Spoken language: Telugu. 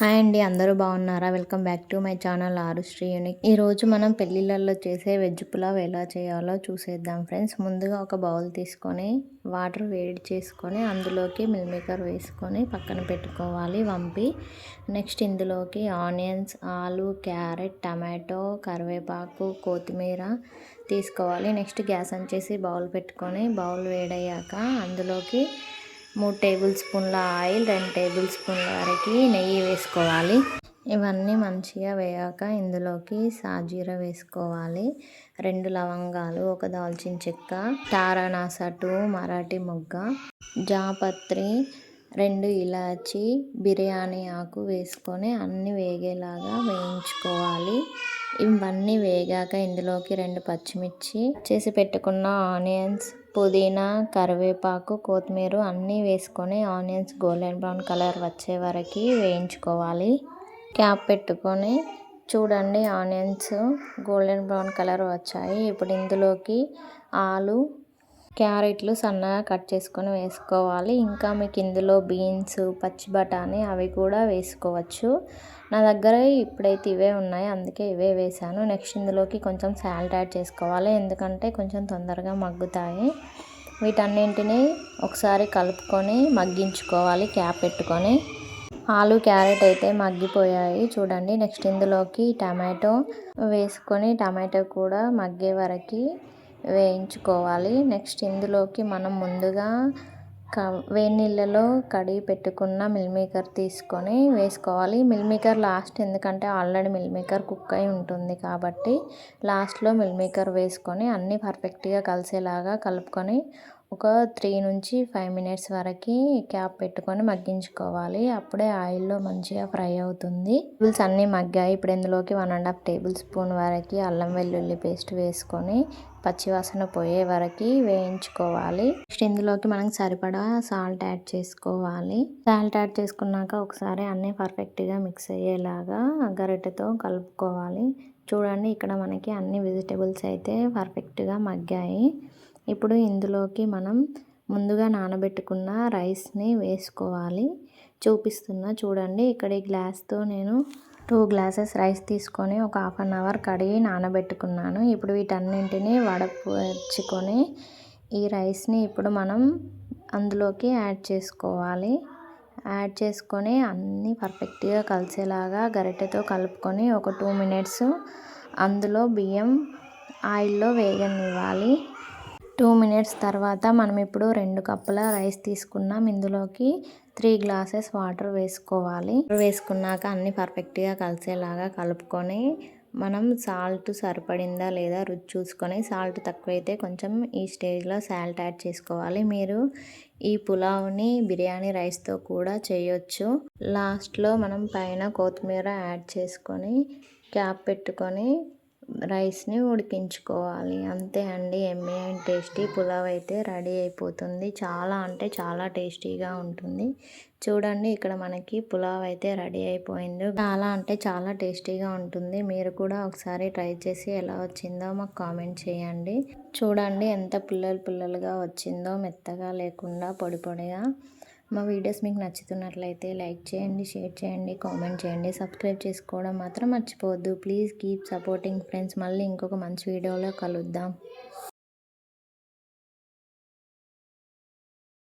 హాయ్ అండి అందరూ బాగున్నారా? Welcome back to my channel Aaru Sri unique. ఈరోజు మనం పెళ్ళిళ్ళల్లో చేసే వెజ్ పులావ్ ఎలా చేయాలో చూసేద్దాం ఫ్రెండ్స్. ముందుగా ఒక బౌల్ తీసుకొని వాటర్ వేడి చేసుకొని అందులోకి మిల్మేకర్ వేసుకొని పక్కన పెట్టుకోవాలి వంపి. నెక్స్ట్ ఇందులోకి ఆనియన్స్ ఆలు క్యారెట్ టమాటో కరివేపాకు కొత్తిమీర తీసుకోవాలి. నెక్స్ట్ గ్యాస్ ఆన్ చేసి బౌల్ పెట్టుకొని బౌల్ వేడయ్యాక అందులోకి మూడు టేబుల్ స్పూన్ల ఆయిల్ రెండు టేబుల్ స్పూన్ల వరకు నెయ్యి వేసుకోవాలి. ఇవన్నీ మంచిగా వేయాక ఇందులోకి సాజీర వేసుకోవాలి. రెండు లవంగాలు ఒక దాల్చిన చెక్క టారనాసటు మరాఠీ మొగ్గ జాపత్రి రెండు ఇలాచి బిర్యానీ ఆకు వేసుకొని అన్నీ వేగేలాగా వేయించుకోవాలి. ఇవన్నీ వేగాక ఇందులోకి రెండు పచ్చిమిర్చి చేసి పెట్టుకున్న ఆనియన్స్ పుదీనా కరివేపాకు కొత్తిమీర అన్నీ వేసుకొని ఆనియన్స్ గోల్డెన్ బ్రౌన్ కలర్ వచ్చే వరకు వేయించుకోవాలి. క్యాప్ పెట్టుకొని చూడండి ఆనియన్స్ గోల్డెన్ బ్రౌన్ కలర్ వచ్చాయి. ఇప్పుడు ఇందులోకి ఆలు క్యారెట్లు సన్నగా కట్ చేసుకొని వేసుకోవాలి. ఇంకా మీకు ఇందులో బీన్స్ పచ్చి బఠానీ అవి కూడా వేసుకోవచ్చు. నా దగ్గర ఇప్పుడైతే ఇవే ఉన్నాయి. అందుకే ఇవే వేసాను నెక్స్ట్ ఇందులోకి కొంచెం సాల్ట్ యాడ్ చేసుకోవాలి. ఎందుకంటే కొంచెం తొందరగా మగ్గుతాయి. వీటన్నింటినీ ఒకసారి కలుపుకొని మగ్గించుకోవాలి. క్యాప్ పెట్టుకొని. ఆలు క్యారెట్ అయితే మగ్గిపోయాయి. చూడండి. నెక్స్ట్ ఇందులోకి టమాటో వేసుకొని టమాటో కూడా మగ్గే వరకు వేయించుకోవాలి. నెక్స్ట్ ఇందులోకి మనం ముందుగా క వేడి నీళ్ళలో కడిగి పెట్టుకున్న మిల్మేకర్ తీసుకొని వేసుకోవాలి. మిల్ మేకర్ లాస్ట్ ఎందుకంటే ఆల్రెడీ మిల్ మేకర్ కుక్ అయి ఉంటుంది కాబట్టి లాస్ట్లో మిల్ మేకర్ వేసుకొని అన్నీ పర్ఫెక్ట్గా కలిసేలాగా కలుపుకొని ఒక త్రీ నుంచి ఫైవ్ మినిట్స్ వరకు క్యాప్ పెట్టుకొని మగ్గించుకోవాలి. అప్పుడే ఆయిల్లో మంచిగా ఫ్రై అవుతుంది. టేబుల్స్ అన్నీ మగ్గాయి. ఇప్పుడు ఇందులోకి one and half table spoon వరకు అల్లం వెల్లుల్లి పేస్ట్ వేసుకొని పచ్చివాసన పోయే వరకు వేయించుకోవాలి. నెక్స్ట్ ఇందులోకి మనకు సరిపడా సాల్ట్ యాడ్ చేసుకోవాలి. సాల్ట్ యాడ్ చేసుకున్నాక ఒకసారి అన్నీ పర్ఫెక్ట్గా మిక్స్ అయ్యేలాగా గరిటెతో కలుపుకోవాలి. చూడండి ఇక్కడ మనకి అన్ని వెజిటేబుల్స్ అయితే పర్ఫెక్ట్గా మగ్గాయి. ఇప్పుడు ఇందులోకి మనం ముందుగా నానబెట్టుకున్న రైస్ని వేసుకోవాలి. చూపిస్తున్నా చూడండి. ఇక్కడ ఈ గ్లాస్తో నేను టూ గ్లాసెస్ రైస్ తీసుకొని ఒక హాఫ్ అన్ అవర్ కడిగి నానబెట్టుకున్నాను. ఇప్పుడు వీటన్నింటినీ వడపర్చుకొని ఈ రైస్ని ఇప్పుడు మనం అందులోకి యాడ్ చేసుకోవాలి. యాడ్ చేసుకొని అన్నీ పర్ఫెక్ట్గా కలిసేలాగా గరిటెతో కలుపుకొని ఒక టూ మినిట్స్ అందులో బియ్యం ఆయిల్లో వేగనివ్వాలి. టూ మినిట్స్ తర్వాత మనం ఇప్పుడు రెండు కప్పుల రైస్ తీసుకున్నాం. ఇందులోకి త్రీ గ్లాసెస్ వాటర్ వేసుకోవాలి. వేసుకున్నాక అన్నీ పర్ఫెక్ట్గా కలిసేలాగా కలుపుకొని మనం సాల్ట్ సరిపడిందా లేదా రుచి చూసుకొని సాల్ట్ తక్కువైతే కొంచెం ఈ స్టేజ్లో సాల్ట్ యాడ్ చేసుకోవాలి. మీరు ఈ పులావ్ని బిర్యానీ రైస్తో కూడా చేయొచ్చు. లాస్ట్లో మనం పైన కొత్తిమీర యాడ్ చేసుకొని క్యాప్ పెట్టుకొని రైస్ని ఉడికించుకోవాలి. అంతే అండి ఎమ్మె అండ్ టేస్టీ పులావ్ అయితే రెడీ అయిపోతుంది. చాలా అంటే చాలా టేస్టీగా ఉంటుంది. చూడండి ఇక్కడ మనకి పులావ్ అయితే రెడీ అయిపోయింది. చాలా అంటే చాలా టేస్టీగా ఉంటుంది. మీరు కూడా ఒకసారి ట్రై చేసి ఎలా వచ్చిందో మాకు కామెంట్ చేయండి. చూడండి ఎంత పుల్లలు పుల్లలుగా వచ్చిందో మెత్తగా లేకుండా పొడి పొడిగా. మా వీడియోస్ మీకు నచ్చుతున్నట్లయితే లైక్ చేయండి షేర్ చేయండి కామెంట్ చేయండి సబ్స్క్రైబ్ చేసుకోవడం మాత్రం మర్చిపోవద్దు. Please keep supporting friends. మళ్ళీ ఇంకొక మంచి వీడియోలో కలుద్దాం.